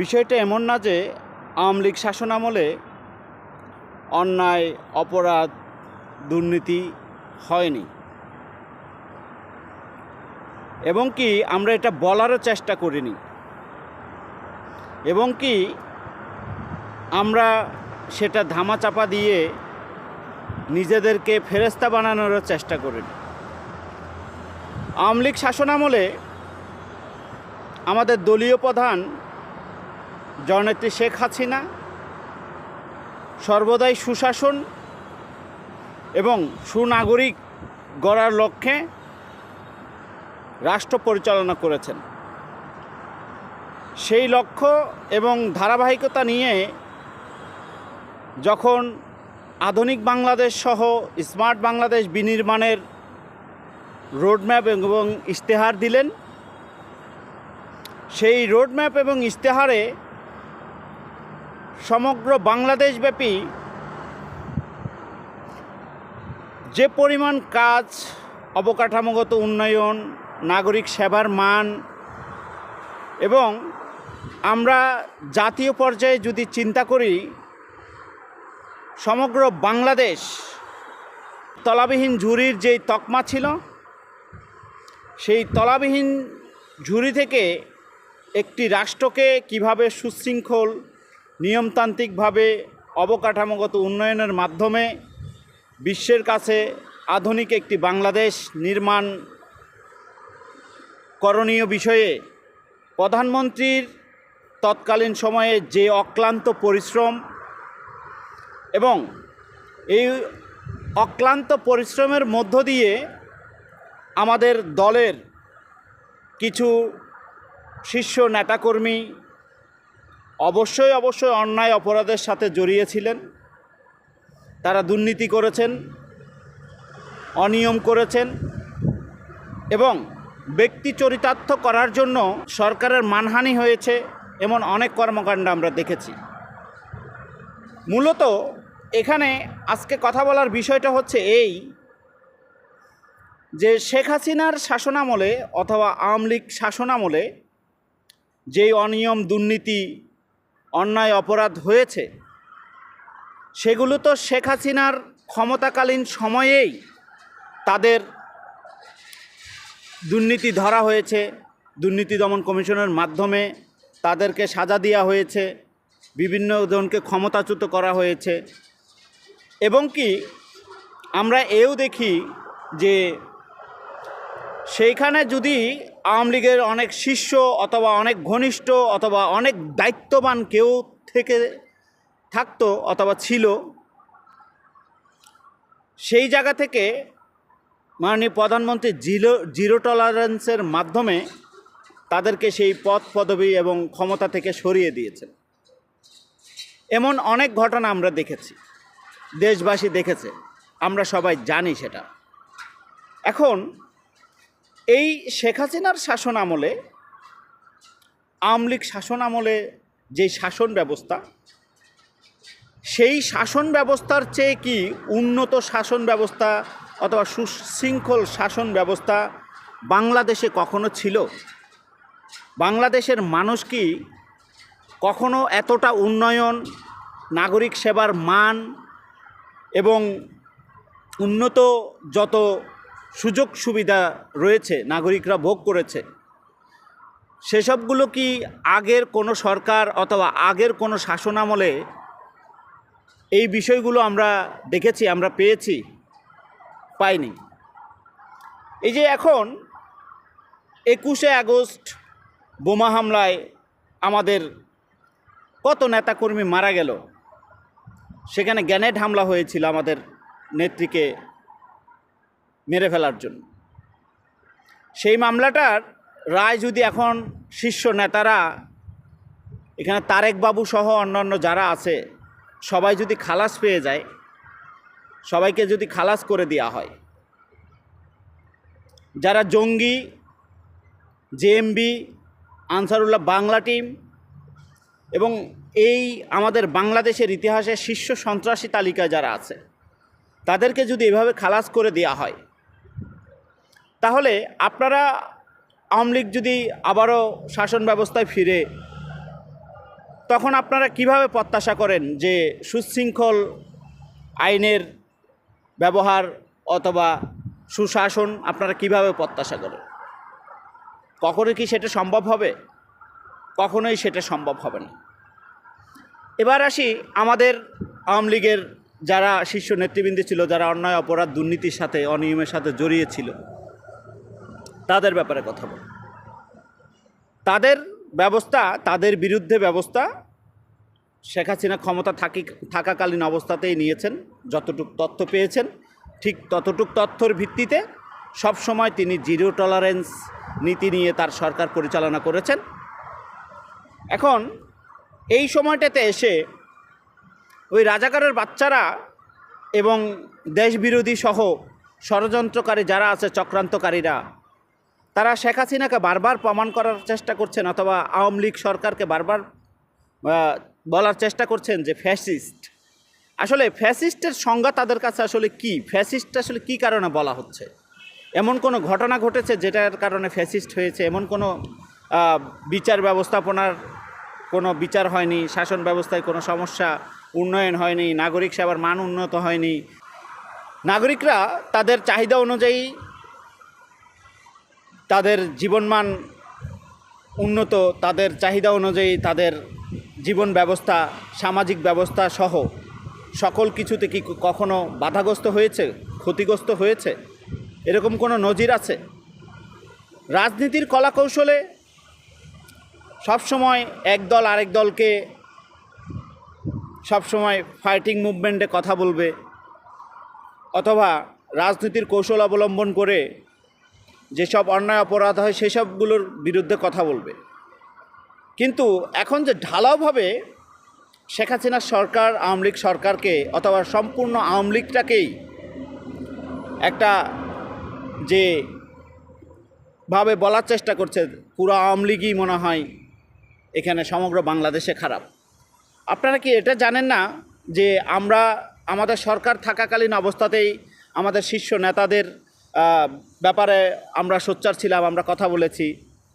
বিষয়টা এমন না যে আওয়ামী লীগ শাসনামলে অন্যায়, অপরাধ, দুর্নীতি হয়নি। এবং কি আমরা এটা বলারও চেষ্টা করিনি। এবং কি আমরা সেটা ধামাচাপা দিয়ে নিজেদেরকে ফেরেস্তা বানানোরও চেষ্টা করিনি। আওয়ামী লীগ শাসনামলে আমাদের দলীয় প্রধান জননেত্রী শেখ হাসিনা, সর্বদাই সুশাসন এবং সুনাগরিক গড়ার লক্ষ্যে রাষ্ট্র পরিচালনা করেছেন। সেই লক্ষ্য এবং ধারাবাহিকতা নিয়ে যখন আধুনিক বাংলাদেশ সহ স্মার্ট বাংলাদেশ বিনির্মাণের রোডম্যাপ এবং ইশতেহার দিলেন, সেই রোডম্যাপ এবং ইশতেহারে সমগ্র বাংলাদেশব্যাপী যে পরিমাণ কাজ, অবকাঠামোগত উন্নয়ন, নাগরিক সেবার মান এবং আমরা জাতীয় পর্যায়ে যদি চিন্তা করি, সমগ্র বাংলাদেশ তলাবিহীন ঝুড়ির যেই তকমা ছিল, সেই তলাবিহীন ঝুড়ি থেকে একটি রাষ্ট্রকে কীভাবে সুশৃঙ্খল নিয়মতান্ত্রিকভাবে অবকাঠামোগত উন্নয়নের মাধ্যমে বিশ্বের কাছে আধুনিক একটি বাংলাদেশ নির্মাণ করণীয় বিষয়ে প্রধানমন্ত্রীর তৎকালীন সময়ে যে অক্লান্ত পরিশ্রম এবং এই অক্লান্ত পরিশ্রমের মধ্য দিয়ে আমাদের দলের কিছু শীর্ষ নেতাকর্মী অবশ্যই অবশ্যই অন্যায় অপরাধের সাথে জড়িয়েছিলেন। তারা দুর্নীতি করেছেন, অনিয়ম করেছেন এবং ব্যক্তি চরিতার্থ করার জন্য সরকারের মানহানি হয়েছে এমন অনেক কর্মকাণ্ড আমরা দেখেছি। মূলত এখানে আজকে কথা বলার বিষয়টা হচ্ছে এই যে শেখ হাসিনার শাসনামলে অথবা আওয়ামী লীগ শাসনামলে যেই অনিয়ম, দুর্নীতি অন্যায় অপরাধ হয়েছে। সেগুলো তো শেখ হাসিনার ক্ষমতাকালীন সময়েই তাদের দুর্নীতি ধরা হয়েছে, দুর্নীতি দমন কমিশনের মাধ্যমে তাদেরকে সাজা দেওয়া হয়েছে, বিভিন্ন জনকে ক্ষমতাচ্যুত করা হয়েছে। এবং কি, আমরা এও দেখি যে সেইখানে যদি আওয়ামী লীগের অনেক শিষ্য অথবা অনেক ঘনিষ্ঠ অথবা অনেক দায়িত্ববান কেউ থেকে থাকতো অথবা ছিল। সেই জায়গা থেকে মাননীয় প্রধানমন্ত্রী জিরো জিরো টলারেন্সের মাধ্যমে তাদেরকে সেই পদ পদবি এবং ক্ষমতা থেকে সরিয়ে দিয়েছেন এমন অনেক ঘটনা আমরা দেখেছি, দেশবাসী দেখেছে, আমরা সবাই জানি সেটা। এখন এই শেখ হাসিনার শাসন আমলে আওয়ামী লীগ শাসন আমলে যে শাসন ব্যবস্থা, সেই শাসন ব্যবস্থার চেয়ে কি উন্নত শাসন ব্যবস্থা অথবা সুশৃঙ্খল শাসন ব্যবস্থা বাংলাদেশে কখনো ছিল? বাংলাদেশের মানুষ কি কখনো এতটা উন্নয়ন, নাগরিক সেবার মান এবং উন্নত যত সুযোগ সুবিধা রয়েছে, নাগরিকরা ভোগ করেছে। সেসবগুলো কি আগের কোনো সরকার অথবা আগের কোনো শাসনামলে এই বিষয়গুলো আমরা দেখেছি, আমরা পেয়েছি? পাইনি। এই যে এখন একুশে আগস্ট বোমা হামলায় আমাদের কত নেতাকর্মী মারা গেল? সেখানে গ্যানেড হামলা হয়েছিল আমাদের নেত্রীকে মেরে ফেলার জন্য। সেই মামলাটার রায় যদি এখন শীর্ষ নেতারা, এখানে তারেক বাবু সহ অন্যান্য যারা আছে, সবাই যদি খালাস পেয়ে যায়, সবাইকে যদি খালাস করে দেওয়া হয়, যারা জঙ্গি জেএমবি আনসারুল্লাহ বাংলা টিম এবং এই আমাদের বাংলাদেশের ইতিহাসে শীর্ষ সন্ত্রাসী তালিকায় যারা আছে, তাদেরকে যদি এভাবে খালাস করে দেওয়া হয় তাহলে আপনারা আওয়ামী লীগ যদি আবারও শাসন ব্যবস্থায় ফিরে, তখন আপনারা কীভাবে প্রত্যাশা করেন যে সুশৃঙ্খল আইনের ব্যবহার অথবা সুশাসন আপনারা কীভাবে প্রত্যাশা করেন? কখনো কি সেটা সম্ভব হবে? কখনোই সেটা সম্ভব হবে না। এবার আসি আমাদের আওয়ামী লীগের যারা শীর্ষ নেতৃবৃন্দ ছিল, যারা অন্যায়, অপরাধ, দুর্নীতির সাথে, অনিয়মের সাথে জড়িয়ে ছিল। তাদের ব্যাপারে কথা বল। তাদের ব্যবস্থা, তাদের বিরুদ্ধে ব্যবস্থা, শেখ হাসিনা ক্ষমতা থাকি, থাকাকালীন অবস্থাতেই নিয়েছেন, যতটুক তথ্য পেয়েছেন, ঠিক ততটুক তথ্যর ভিত্তিতে সবসময় তিনি জিরো টলারেন্স নীতি নিয়ে তার সরকার পরিচালনা করেছেন। এখন এই সময়টাতে এসে ওই রাজাকারের বাচ্চারা এবং দেশবিরোধী সহ ষড়যন্ত্রকারী যারা আছে, চক্রান্তকারীরা তারা শেখ হাসিনাকে বারবার প্রমাণ করার চেষ্টা করছেন অথবা আওয়ামী লীগ সরকারকে বারবার বলার চেষ্টা করছেন যে ফ্যাসিস্ট। আসলে ফ্যাসিস্টের সংজ্ঞা তাদের কাছে আসলে কি? ফ্যাসিস্ট আসলে কি কারণে বলা হচ্ছে? এমন কোনো ঘটনা ঘটেছে যেটার কারণে ফ্যাসিস্ট হয়েছে? এমন কোনো বিচার ব্যবস্থাপনার কোনো বিচার হয়নি? শাসন ব্যবস্থায় কোনো সমস্যা উন্নয়ন হয়নি? নাগরিক সেবার মান উন্নত হয়নি? নাগরিকরা তাদের চাহিদা অনুযায়ী তাদের জীবনমান উন্নত, তাদের চাহিদা অনুযায়ী তাদের জীবন ব্যবস্থা, সামাজিক ব্যবস্থা সহ সকল কিছুতে কি কখনো বাধাগ্রস্ত হয়েছে, ক্ষতিগ্রস্ত হয়েছে? এরকম কোনো নজির আছে? রাজনীতির কলাকৌশলে সবসময় এক দল আরেক দলকে সবসময় ফাইটিং মুভমেন্টে কথা বলবে, অথবা রাজনীতির কৌশল অবলম্বন করে যেসব অন্যায় অপরাধ হয়, সেসবগুলোর বিরুদ্ধে কথা বলবে। কিন্তু এখন যে ঢালাওভাবে শেখ হাসিনার সরকার, আওয়ামী লীগ সরকারকে অথবা সম্পূর্ণ আওয়ামী লীগটাকেই একটা যে ভাবে বলার চেষ্টা করছে, পুরো আওয়ামী লীগই মনে হয় এখানে সমগ্র বাংলাদেশে খারাপ। আপনারা কি এটা জানেন না যে আমরা আমাদের সরকার থাকাকালীন অবস্থাতেই আমাদের শীর্ষ নেতাদের ব্যাপারে আমরা সোচ্চার ছিলাম, আমরা কথা বলেছি,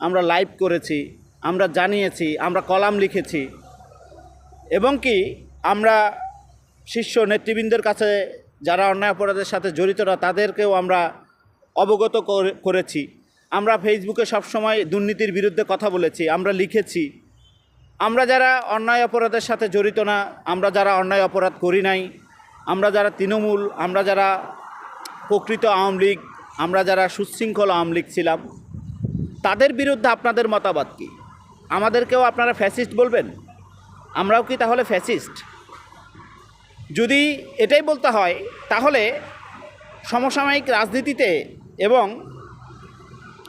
আমরা লাইভ করেছি, আমরা জানিয়েছি, আমরা কলাম লিখেছি। এবং কি, আমরা শীর্ষ নেতৃবৃন্দের কাছে, যারা অন্যায় অপরাধের সাথে জড়িতরা, তাদেরকেও আমরা অবগত করেছি। আমরা ফেসবুকে সবসময় দুর্নীতির বিরুদ্ধে কথা বলেছি, আমরা লিখেছি। আমরা যারা অন্যায় অপরাধের সাথে জড়িত না, আমরা যারা অন্যায় অপরাধ করি নাই, আমরা যারা তৃণমূল, আমরা যারা প্রকৃত আওয়ামী লীগ, আমরা যারা সুশৃঙ্খল আওয়ামী লীগ ছিলাম, তাদের বিরুদ্ধে আপনাদের মতামত কী? আমাদেরকেও আপনারা ফ্যাসিস্ট বলবেন? আমরাও কি তাহলে ফ্যাসিস্ট যদি এটাই বলতে হয়, তাহলে সমসাময়িক রাজনীতিতে এবং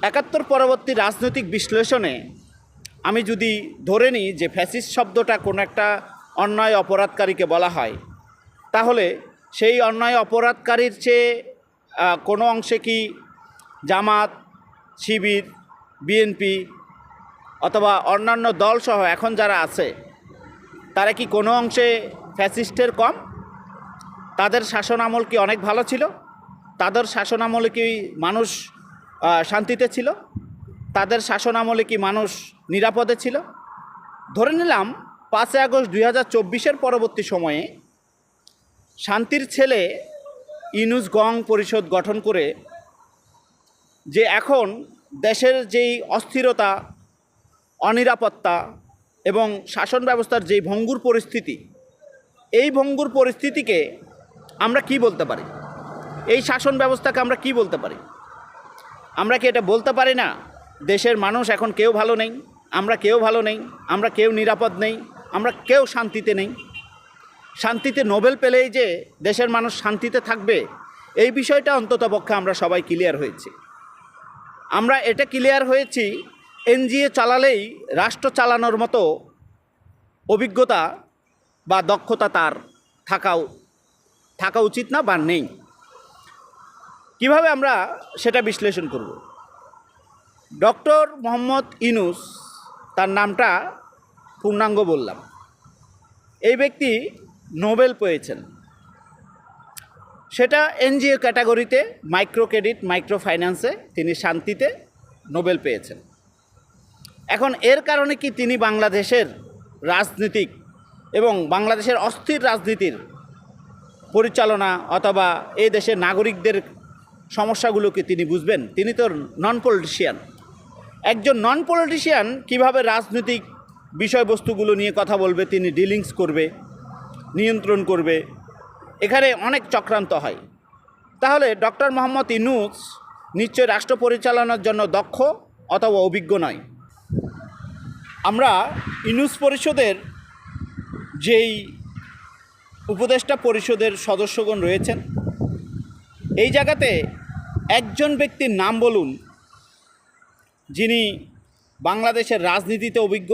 একাত্তর পরবর্তী রাজনৈতিক বিশ্লেষণে আমি যদি ধরে নিই যে ফ্যাসিস্ট শব্দটা কোনো একটা অন্যায় অপরাধকারীকে বলা হয়, তাহলে সেই অন্যায় অপরাধকারীর চেয়ে কোনো অংশে কি জামাত, শিবির, বিএনপি অথবা অন্যান্য দলসহ এখন যারা আছে, তারা কি কোনো অংশে ফ্যাসিস্টের কম? তাদের শাসন আমল কি অনেক ভালো ছিল? তাদের শাসন আমলে কি মানুষ শান্তিতে ছিল? তাদের শাসন আমলে কি মানুষ নিরাপদে ছিল? ধরে নিলাম, পাঁচই আগস্ট দুই হাজার পরবর্তী সময়ে শান্তির ছেলে ইনুস গং পরিষদ গঠন করে যে এখন দেশের যেই অস্থিরতা, অনিরাপত্তা এবং শাসন ব্যবস্থার যেই ভঙ্গুর পরিস্থিতি, এই ভঙ্গুর পরিস্থিতিকে আমরা কি বলতে পারি? এই শাসন ব্যবস্থাকে আমরা কি বলতে পারি? আমরা কি এটা বলতে পারি না? দেশের মানুষ এখন কেউ ভালো নেই, আমরা কেউ ভালো নেই, আমরা কেউ নিরাপদ নেই, আমরা কেউ শান্তিতে নেই। শান্তিতে নোবেল পেলেই যে দেশের মানুষ শান্তিতে থাকবে, এই বিষয়টা অন্তত পক্ষে আমরা সবাই ক্লিয়ার হয়েছি। আমরা এটা ক্লিয়ার হয়েছি, এনজিও চালালেই, রাষ্ট্র চালানোর মতো অভিজ্ঞতা বা দক্ষতা তার থাকাও, থাকা উচিত না বা নেই। কীভাবে আমরা সেটা বিশ্লেষণ করব? ডক্টর মোহাম্মদ ইনুস তার নামটা পূর্ণাঙ্গ বললাম। এই ব্যক্তি নোবেল পেয়েছেন। সেটা এনজিও ক্যাটাগরিতে মাইক্রো ক্রেডিট মাইক্রো ফাইন্যান্সে তিনি শান্তিতে নোবেল পেয়েছেন। এখন এর কারণে কি তিনি বাংলাদেশের রাজনীতিক এবং বাংলাদেশের অস্থির রাজনীতির পরিচালনা অথবা এই দেশের নাগরিকদের সমস্যাগুলোকে তিনি বুঝবেন? তিনি তো নন পলিটিশিয়ান। একজন নন পলিটিশিয়ান কীভাবে রাজনৈতিক বিষয়বস্তুগুলো নিয়ে কথা বলবে, তিনি ডিলিংস করবে নিয়ন্ত্রণ করবে। এখানে অনেক চক্রান্ত হয়। তাহলে ডক্টর মোহাম্মদ ইনুস নিশ্চয় রাষ্ট্র পরিচালনার জন্য দক্ষ অথবা অভিজ্ঞ নয়। আমরা ইনুস পরিষদের যেই উপদেষ্টা পরিষদের সদস্যগণ রয়েছেন, এই জায়গাতে একজন ব্যক্তির নাম বলুন, যিনি বাংলাদেশের রাজনীতিতে অভিজ্ঞ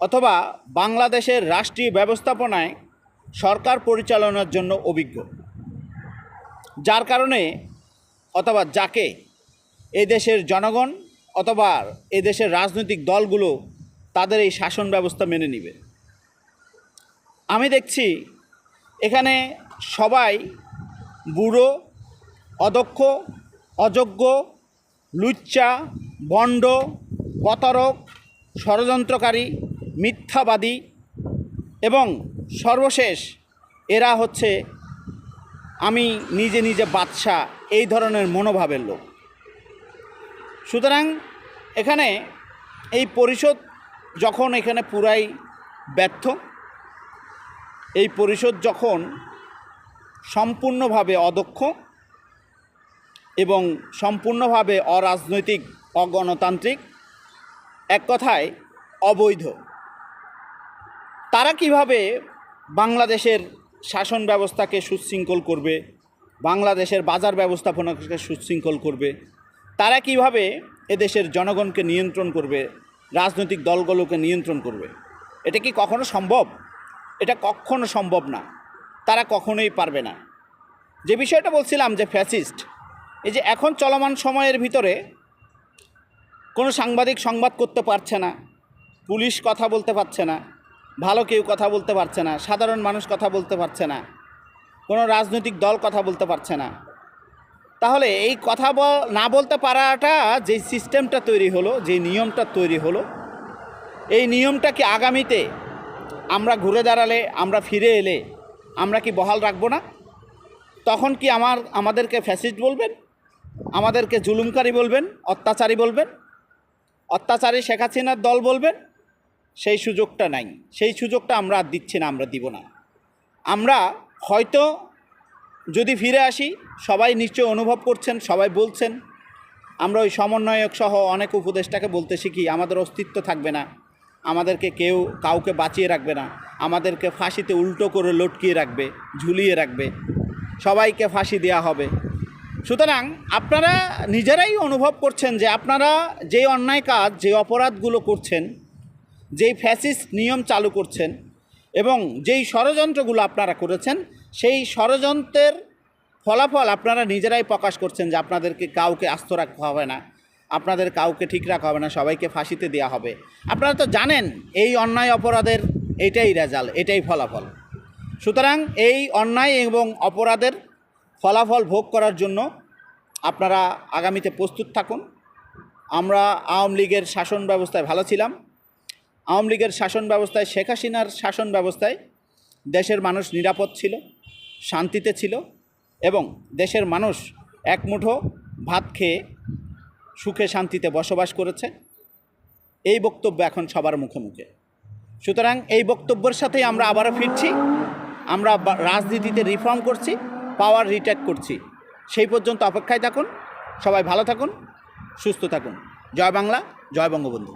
অথবা বাংলাদেশের রাষ্ট্রীয় ব্যবস্থাপনায় সরকার পরিচালনার জন্য অভিজ্ঞ। যার কারণে অথবা যাকে দেশের জনগণ অথবা দেশের রাজনৈতিক দলগুলো তাদের এই শাসন ব্যবস্থা মেনে নেবে। আমি দেখছি এখানে সবাই বুড়ো, অদক্ষ, অযোগ্য, লুচ্চা, বন্ড, প্রতারক, ষড়যন্ত্রকারী মিথ্যাবাদী এবং সর্বশেষ এরা হচ্ছে আমি নিজে নিজে বাদশা এই ধরনের মনোভাবের লোক। সুতরাং এখানে এই পরিষদ যখন এখানে পুরাই ব্যর্থ, এই পরিষদ যখন সম্পূর্ণভাবে অদক্ষ এবং সম্পূর্ণভাবে অরাজনৈতিক, অগণতান্ত্রিক, এক কথায় অবৈধ। তারা কীভাবে বাংলাদেশের শাসন ব্যবস্থাকে সুশৃঙ্খল করবে, বাংলাদেশের বাজার ব্যবস্থাপনাকে সুশৃঙ্খল করবে, তারা কীভাবে এদেশের জনগণকে নিয়ন্ত্রণ করবে, রাজনৈতিক দলগুলোকে নিয়ন্ত্রণ করবে, এটা কি কখনো সম্ভব? এটা কখনো সম্ভব না। তারা কখনোই পারবে না। যে বিষয়টা বলছিলাম যে ফ্যাসিস্ট, এই যে এখন চলমান সময়ের ভিতরে কোনো সাংবাদিক সংবাদ করতে পারছে না, পুলিশ কথা বলতে পারছে না ভালো কেউ কথা বলতে পারছে না, সাধারণ মানুষ কথা বলতে পারছে না, কোনো রাজনৈতিক দল কথা বলতে পারছে না। তাহলে এই কথা না বলতে পারাটা যে সিস্টেমটা তৈরি হলো, যে নিয়মটা তৈরি হলো, এই নিয়মটা কি আগামীতে আমরা ঘুরে দাঁড়ালে, আমরা ফিরে এলে আমরা কি বহাল রাখব না? তখন কি আমার, আমাদেরকে ফ্যাসিস্ট বলবেন? আমাদেরকে জুলুমকারী বলবেন? অত্যাচারী বলবেন? অত্যাচারী শেখ হাসিনার দল বলবেন? সেই সুযোগটা নাই। সেই সুযোগটা আমরা আর দিচ্ছি না, আমরা দিব না। আমরা হয়তো যদি ফিরে আসি, সবাই নিশ্চয় অনুভব করছেন, সবাই বলছেন। আমরা ওই সমন্বয়ক সহ অনেক উপদেষ্টাকে বলতে শিখি, আমাদের অস্তিত্ব থাকবে না। আমাদেরকে কেউ কাউকে বাঁচিয়ে রাখবে না। আমাদেরকে ফাঁসিতে উল্টো করে লটকিয়ে রাখবে, ঝুলিয়ে রাখবে। সবাইকে ফাঁসি দেওয়া হবে। সুতরাং আপনারা নিজেরাই অনুভব করছেন যে আপনারা যে অন্যায় কাজ যে অপরাধগুলো করছেন যেই ফ্যাসিস্ট নিয়ম চালু করছেন এবং যেই ষড়যন্ত্রগুলো আপনারা করেছেন, সেই ষড়যন্ত্রের ফলাফল আপনারা নিজেরাই প্রকাশ করছেন যে আপনাদেরকে কাউকে আস্ত রাখা হবে না, আপনাদের কাউকে ঠিক রাখা হবে না, সবাইকে ফাঁসিতে দেওয়া হবে। আপনারা তো জানেন, এই অন্যায় অপরাধের এটাই রেজাল্ট, এটাই ফলাফল। সুতরাং এই অন্যায় এবং অপরাধের ফলাফল ভোগ করার জন্য আপনারা আগামীতে প্রস্তুত থাকুন। আমরা আওয়ামী লীগের শাসন ব্যবস্থায় ভালো ছিলাম। আওয়ামী লীগের শাসন ব্যবস্থায়, শেখ হাসিনার শাসন ব্যবস্থায় দেশের মানুষ নিরাপদ ছিল, শান্তিতে ছিল এবং দেশের মানুষ এক মুঠো ভাত খেয়ে সুখে শান্তিতে বসবাস করেছে। এই বক্তব্য এখন সবার মুখে মুখে সুতরাং এই বক্তব্যের সাথেই আমরা আবারও ফিরছি। আমরা রাজনীতিতে রিফর্ম করছি পাওয়ার রিটেক করছি। সেই পর্যন্ত অপেক্ষায় থাকুন, সবাই ভালো থাকুন, সুস্থ থাকুন। জয় বাংলা, জয় বঙ্গবন্ধু।